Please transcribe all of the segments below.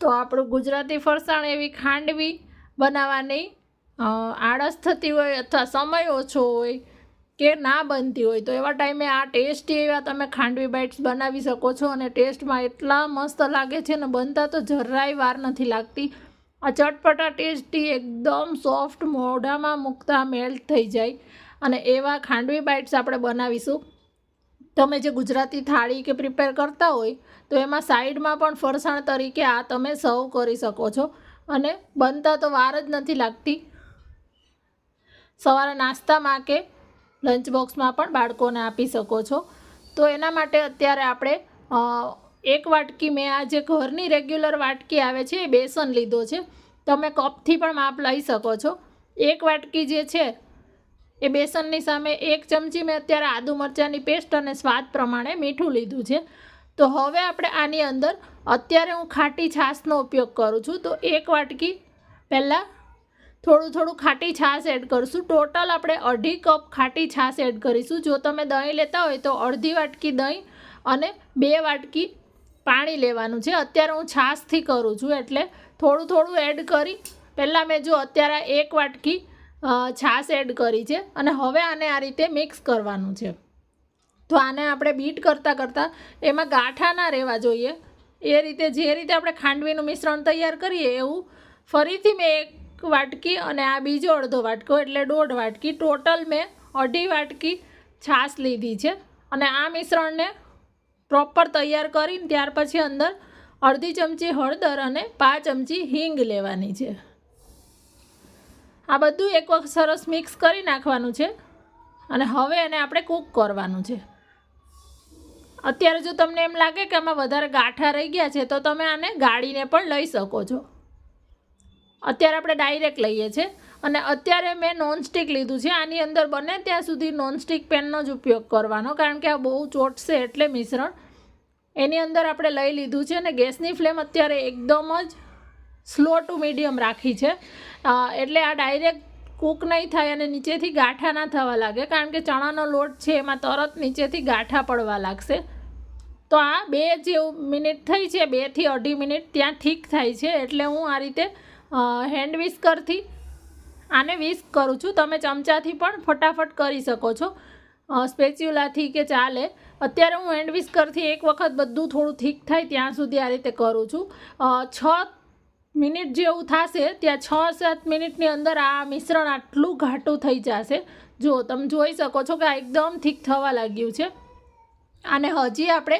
તો આપણું ગુજરાતી ફરસાણ એવી ખાંડવી બનાવવાની આળસ થતી હોય અથવા સમય ઓછો હોય કે ના બનતી હોય, તો એવા ટાઈમે આ ટેસ્ટી એવા તમે ખાંડવી બાઇટ્સ બનાવી શકો છો અને ટેસ્ટમાં એટલા મસ્ત લાગે છે ને બનતા તો જરાય વાર નથી લાગતી. આ ચટપટા ટેસ્ટી એકદમ સોફ્ટ મોઢામાં મૂકતા મેલ્ટ થઈ જાય. અને એવા ખાંડવી બાઇટ્સ આપણે બનાવીશું. તમે જે ગુજરાતી થાળી કે પ્રિપેર કરતા હોય, તો એમાં સાઈડમાં પણ ફરસાણ તરીકે આ તમે સર્વ કરી શકો છો. અને બનતા તો વાર જ નથી લાગતી. સવારે નાસ્તામાં કે લંચ બોક્સમાં પણ બાળકોને આપી શકો છો. તો એના માટે અત્યારે આપણે એક વાટકી મેં આ જે ઘરની રેગ્યુલર વાટકી આવે છે એ બેસન લીધો છે. તમે કપથી પણ માપ લઈ શકો છો. એક વાટકી જે છે એ બેસનની સામે એક ચમચી મેં અત્યારે આદુ મરચાંની પેસ્ટ અને સ્વાદ પ્રમાણે મીઠું લીધું છે. તો હવે આપણે આની અંદર અત્યારે હું ખાટી છાશનો ઉપયોગ કરું છું. તો એક વાટકી પહેલાં થોડું થોડું ખાટી છાશ એડ કરીશું. ટોટલ આપણે અઢી કપ ખાટી છાશ એડ કરીશું. જો તમે દહીં લેતા હોય તો અડધી વાટકી દહીં અને બે વાટકી પાણી લેવાનું છે. અત્યારે હું છાશથી કરું છું એટલે થોડું થોડું એડ કરી પહેલાં મેં જો અત્યારે એક વાટકી છાશ એડ કરી છે અને હવે આને આ રીતે મિક્સ કરવાનું છે. તો આને આપણે બીટ કરતાં કરતાં એમાં ગાંઠા ના રહેવા જોઈએ. એ રીતે, જે રીતે આપણે ખાંડવીનું મિશ્રણ તૈયાર કરીએ એવું ફરીથી મેં એક વાટકી અને આ બીજો અડધો વાટકો, એટલે દોઢ વાટકી ટોટલ મેં અઢી વાટકી છાશ લીધી છે. અને આ મિશ્રણને પ્રોપર તૈયાર કરીને ત્યાર પછી અંદર અડધી ચમચી હળદર અને પાંચ ચમચી હિંગ લેવાની છે. આ બધું એક વખત સરસ મિક્સ કરી નાખવાનું છે અને હવે એને આપણે કૂક કરવાનું છે. અત્યારે જો તમને એમ લાગે કે આમાં વધારે ગાંઠા રહી ગયા છે, તો તમે આને ગાળીને પણ લઈ શકો છો. અત્યારે આપણે ડાયરેક્ટ લઈએ છીએ અને અત્યારે મેં નોનસ્ટિક લીધું છે. આની અંદર બને ત્યાં સુધી નોનસ્ટિક પેનનો જ ઉપયોગ કરવાનો, કારણ કે આ બહુ ચોટશે એટલે મિશ્રણ. એની અંદર આપણે લઈ લીધું છે અને ગેસની ફ્લેમ અત્યારે એકદમ જ સ્લો ટુ મીડિયમ રાખી છે. એટલે આ ડાયરેક્ટ કૂક નહીં થાય અને નીચેથી ગાંઠા ના થવા લાગે, કારણ કે ચણાનો લોટ છે એમાં તરત નીચેથી ગાંઠા પડવા લાગશે. તો આ બે જેવું મિનિટ થઈ છે બેથી અઢી મિનિટ ત્યાં ઠીક થાય છે, એટલે હું આ રીતે હેન્ડ વિસ્કરથી આને વિસ્ક કરું છું. તમે ચમચાથી પણ ફટાફટ કરી શકો છો. સ્પેચ્યુલાથી કે ચાલે. અત્યારે હું હેન્ડ વિસ્કરથી એક વખત બધું થોડું ઠીક થાય ત્યાં સુધી આ રીતે કરું છું. છ મિનિટ જેવું થશે, ત્યાં છ સાત મિનિટની અંદર આ મિશ્રણ આટલું ઘાટું થઈ જશે. જો તમે જોઈ શકો છો કે આ એકદમ ઠીક થવા લાગ્યું છે. આને હજી આપણે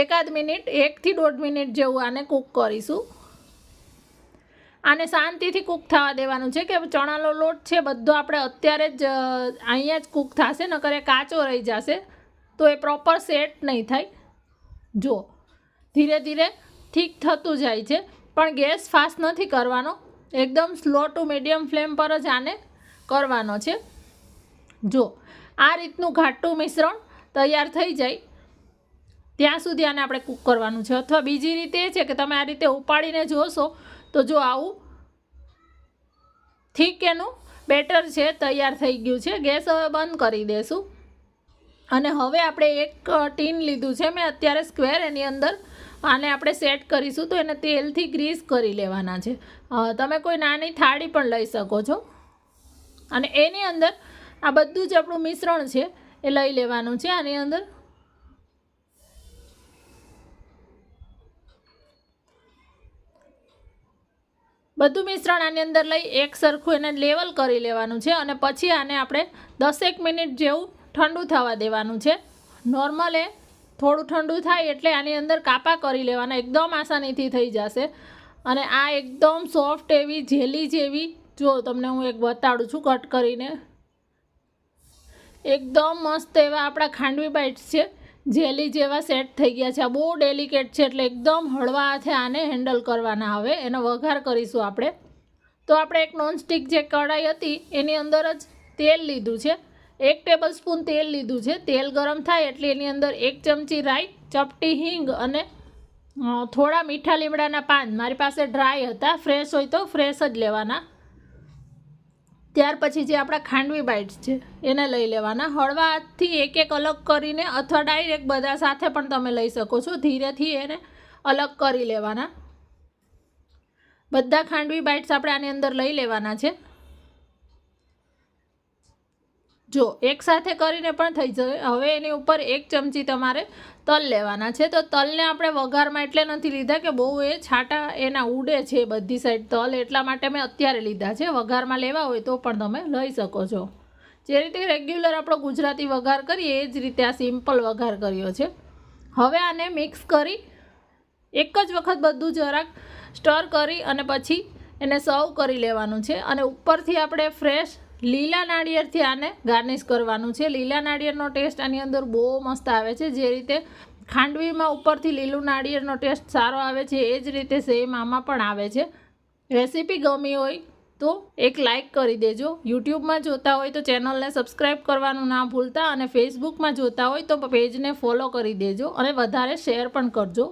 એકાદ મિનિટ, એકથી દોઢ મિનિટ જેવું આને કૂક કરીશું. આને શાંતિથી કૂક થવા દેવાનું છે કે ચણાનો લોટ છે, બધો આપણે અત્યારે જ અહીંયા જ કૂક થશે, નકર એ કાચો રહી જશે, તો એ પ્રોપર સેટ નહીં થાય. જો ધીરે ધીરે ઠીક થતું જાય છે. પણ ગેસ ફાસ્ટ નથી કરવાનો. એકદમ સ્લો ટુ મીડિયમ ફ્લેમ પર જ આને કરવાનો છે. જો, આ રીતનું ઘાટું મિશ્રણ તૈયાર થઈ જાય, ત્યાં સુધી આને આપણે કૂક કરવાનું છે. અથવા બીજી રીતે એ છે કે તમે આ રીતે ઉપાડીને જોશો, તો જો આવું થીક એનું બેટર છે, તૈયાર થઈ ગયું છે. ગેસ હવે બંધ કરી દેશું. અને હવે આપણે એક ટીન લીધું છે. મેં અત્યારે સ્ક્વેર એની અંદર આને આપણે સેટ કરીશું તો એને તેલથી ગ્રીસ કરી લેવાના છે. તમે કોઈ નાની થાળી પણ લઈ શકો છો. અને એની અંદર આ બધું જ આપણું મિશ્રણ છે એ લઈ લેવાનું છે. આની અંદર બધું મિશ્રણ આની અંદર લઈ એક સરખું એને લેવલ કરી લેવાનું છે અને પછી આને આપણે દસેક મિનિટ જેવું ઠંડુ થવા દેવાનું છે. નોર્મલ એ થોડું ઠંડુ થાય એટલે આની અંદર કાપા કરી લેવાના, એકદમ આસાનીથી થઈ જશે. અને આ એકદમ સોફ્ટ એવી જેલી જેવી, જો તમને હું એક બતાડું છું કટ કરીને. એકદમ મસ્ત એવા આપણા ખાંડવી બાઇટ્સ છે, જેલી જેવા સેટ થઈ ગયા છે. આ બહુ ડેલિકેટ છે એટલે એકદમ હળવા હાથે આને હેન્ડલ કરવાના આવે એનો વઘાર કરીશું આપણે. તો આપણે એક નોનસ્ટિક જે કઢાઈ હતી, એની અંદર જ તેલ લીધું છે. એક ટેબલ સ્પૂન તેલ લીધું છે. તેલ ગરમ થાય એટલે એની અંદર એક ચમચી રાઈ, ચપટી હિંગ અને થોડા મીઠા લીમડાના પાન. મારી પાસે ડ્રાય હતા. ફ્રેશ હોય તો ફ્રેશ જ લેવાના. ત્યાર પછી જે આપણા ખાંડવી બાઇટ્સ છે, એને લઈ લેવાના. હળવા હાથથી એક એક અલગ કરીને અથવા ડાયરેક્ટ બધા સાથે પણ તમે લઈ શકો છો. ધીરેથી એને અલગ કરી લેવાના. બધા ખાંડવી બાઇટ્સ આપણે આની અંદર લઈ લેવાના છે. જો એકસાથે કરીને પણ થઈ જાય હવે એની ઉપર એક ચમચી તમારે તલ લેવાના છે. તો તલને આપણે વઘારમાં એટલે નથી લીધા કે બહુ એ છાંટા એના ઉડે છે બધી સાઈડ તલ એટલા માટે મેં અત્યારે લીધા છે. વઘારમાં લેવા હોય તો પણ તમે લઈ શકો છો. જે રીતે રેગ્યુલર આપણો ગુજરાતી વઘાર કરીએ, એ જ રીતે આ સિમ્પલ વઘાર કર્યો છે. હવે આને મિક્સ કરી એક જ વખત બધું જરાક સ્ટર કરી અને પછી એને સર્વ કરી લેવાનું છે. અને ઉપરથી આપણે ફ્રેશ લીલા નાળિયેરથી આને ગાર્નિશ કરવાનું છે. લીલા નાળિયેરનો ટેસ્ટ આની અંદર બહુ મસ્ત આવે છે. જે રીતે ખાંડવીમાં ઉપરથી લીલું નાળિયેરનો ટેસ્ટ સારો આવે છે, એ જ રીતે સેમ આમાં પણ આવે છે. રેસીપી ગમી હોય તો એક લાઇક કરી દેજો. યુટ્યુબમાં જોતા હોય તો ચેનલને સબસ્ક્રાઈબ કરવાનું ના ભૂલતા અને ફેસબુકમાં જોતા હોય તો પેજને ફોલો કરી દેજો અને વધારે શેર પણ કરજો.